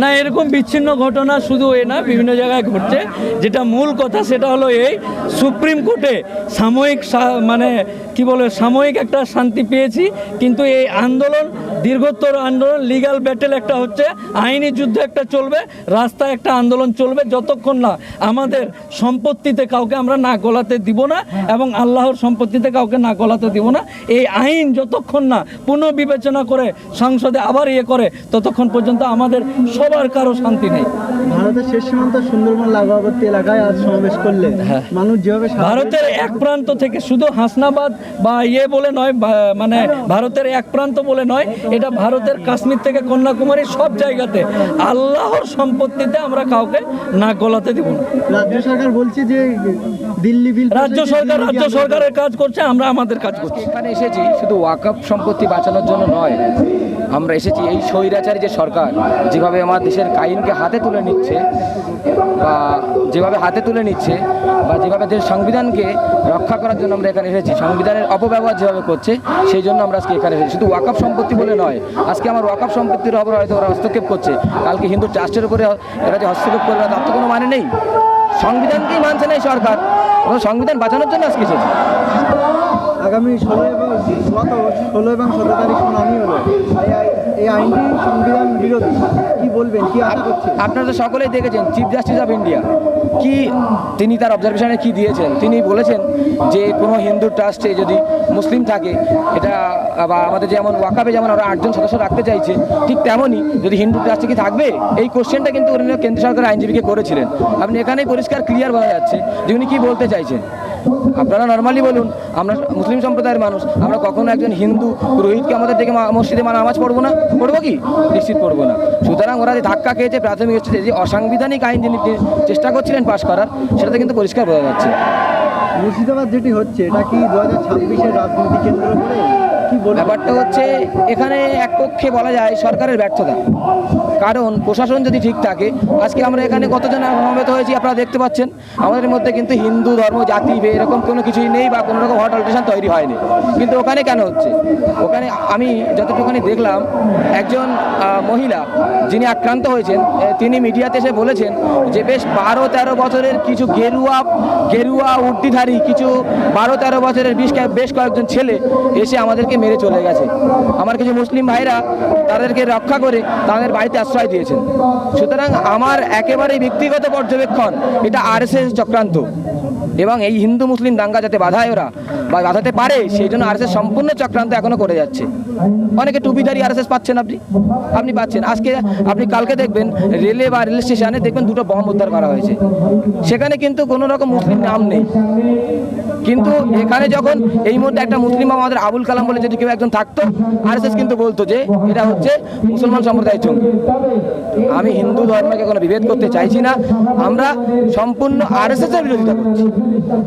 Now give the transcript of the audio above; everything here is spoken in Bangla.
না, এরকম বিচ্ছিন্ন ঘটনা শুধু এ না, বিভিন্ন জায়গায় ঘটছে। যেটা মূল কথা সেটা হলো এই, সুপ্রিম কোর্টে সাময়িক মানে কি বলে, সাময়িক একটা শান্তি পেয়েছি, কিন্তু এই আন্দোলন দীর্ঘতর আন্দোলন লিগাল ব্যাটেল একটা হচ্ছে আইনি যুদ্ধ একটা চলবে রাস্তায় একটা আন্দোলন চলবে যতক্ষণ না আমাদের সম্পত্তিতে কাউকে আমরা না গলাতে দিব না এবং আল্লাহর সম্পত্তিতে কাউকে না গলাতে দিব না এই আইন যতক্ষণ না পুনঃবিবেচনা করে সংসদে আবার ইয়ে করে ততক্ষণ পর্যন্ত আমাদের সবার কারও শান্তি নেই। ভারতের শেষ সীমান্ত সুন্দরবন এলাকায় আজ সমাবেশ করলে মানুষ যেভাবে ভারতের এক প্রান্ত থেকে শুধু হাসনাবাদ বা ইয়ে বলে নয় মানে ভারতের এক প্রান্ত বলে নয় এটা ভারতের কাশ্মীর থেকে কন্যাকুমারী সব জায়গাতে আল্লাহর সম্পত্তিতে আমরা কাউকে না গলাতে দিব না। রাজ্য সরকার বলছে যে দিল্লি বিল রাজ্য সরকার রাজ্য সরকারের কাজ করছে আমরা আমাদের কাজ করছি। এখানে এসেছি শুধু ওয়াকআপ সম্পত্তি বাঁচানোর জন্য নয় আমরা এসেছি এই স্বৈরাচারী যে সরকার যেভাবে আমার দেশের কাইনকে হাতে তুলে নিচ্ছে বা যেভাবে হাতে তুলে নিচ্ছে বা যেভাবে দেশের সংবিধানকে রক্ষা করার জন্য আমরা এখানে এসেছি, সংবিধানের অপব্যবহার যেভাবে করছে, সেই জন্য আমরা আজকে এখানে এসেছি। শুধু ওয়াকআপ সম্পত্তি বলে নয়, আজকে আমার ওয়াকআপ সম্পত্তির ওপর হয়তো ওরা হস্তক্ষেপ করছে। কালকে হিন্দু ট্রাস্টের উপরে এরা যে হস্তক্ষেপ করবে, তার তো কোনো মানে নেই। সংবিধানকেই মানছে না এই সরকার? সংবিধান বাঁচানোর জন্য আজকে এসেছে। আগামী ষোলো এবং গত ষোলো এবং সতেরো তারিখ শুনানি হলো? এই আই- এই আইনটি সংবিধান বিরোধী। কি বলবেন? কি আশা করছেন? আপনারা তো সকলেই দেখেছেন চিফ জাস্টিস অফ ইন্ডিয়া কি তিনি তার অবজারভেশনে কি দিয়েছেন? তিনি বলেছেন যে কোনো হিন্দু ট্রাস্টে যদি মুসলিম থাকে, এটা বা আমাদের যেমন ওয়াকাবে যেমন ওরা আটজন সদস্য রাখতে চাইছে, ঠিক তেমনই যদি হিন্দু ট্রাস্টে কি থাকবে? এই কোশ্চেনটা কিন্তু উনি কেন্দ্র সরকার আইনজীবীকে করেছিলেন। আপনি এখানেই পরিষ্কার ক্লিয়ার বলা যাচ্ছে যে উনি কী বলতে চাইছেন। আপনারা নর্মালি বলুন, আমরা মুসলিম সম্প্রদায়ের মানুষ, আমরা কখনো একজন হিন্দু রোহিতকে আমাদের থেকে মসজিদে মানে নামাজ পড়ব না, পড়ব কি? নিশ্চিত পড়ব না। সুতরাং ওরা যে ধাক্কা খেয়েছে, প্রাথমিক হচ্ছে যে অসাংবিধানিক আইন যিনি চেষ্টা করছিলেন পাশ করার, সেটাতে কিন্তু পরিষ্কার বোঝা যাচ্ছে। মুর্শিদাবাদ যেটি হচ্ছে, এটা কি দু হাজার ছাব্বিশের রাজনীতি কেন্দ্র করে ব্যাপারটা হচ্ছে, এখানে এক পক্ষে বলা যায় সরকারের ব্যর্থতা। কারণ প্রশাসন যদি ঠিক থাকে, আজকে আমরা এখানে কতজন সমবেত হয়েছি আপনারা দেখতে পাচ্ছেন, আমাদের মধ্যে কিন্তু হিন্দু ধর্ম, জাতি বে এরকম কোনো কিছুই নেই বা কোনো রকম হট অল্টারেশন তৈরি হয়নি। কিন্তু ওখানে কেন হচ্ছে? ওখানে আমি যতটুকুনি দেখলাম, একজন মহিলা যিনি আক্রান্ত হয়েছেন তিনি মিডিয়াতে এসে বলেছেন যে, বেশ বারো তেরো বছরের কিছু গেরুয়া গেরুয়া উর্দিধারী, কিছু বারো তেরো বছরের বেশ বেশ কয়েকজন ছেলে এসে আমাদেরকে মেরে চলে গেছে। আমার কিছু মুসলিম ভাইরা তাদেরকে রক্ষা করে তাদের বাড়িতে আশ্রয় দিয়েছেন। সুতরাং আমার একেবারে ব্যক্তিগত পর্যবেক্ষণ এটা আরএসএস চক্রান্ত। এবং এই হিন্দু মুসলিম দাঙ্গা যাতে বাধায় ওরা বা বাধাতে পারে, সেই জন্য আরএসএস সম্পূর্ণ চক্রান্ত এখনও করে যাচ্ছে। অনেকে টুপিধারী আরএসএস পাচ্ছেন আপনি? আপনি পাচ্ছেন। আজকে আপনি কালকে দেখবেন রেলে বা রেল স্টেশনে দেখবেন দুটো বম উদ্ধার করা হয়েছে। সেখানে কিন্তু কোনো রকম মুসলিম নাম নেই। কিন্তু এখানে যখন এই মুহূর্তে একটা মুসলিম বা আমাদের আবুল কালাম বলে যদি কেউ একজন থাকতো আরএসএস কিন্তু বলতো যে, এটা হচ্ছে মুসলমান সম্প্রদায়ের জঙ্গি। আমি হিন্দু ধর্মকে কোনো বিভেদ করতে চাইছি না। আমরা সম্পূর্ণ আর এস এসের বিরোধিতা করছি।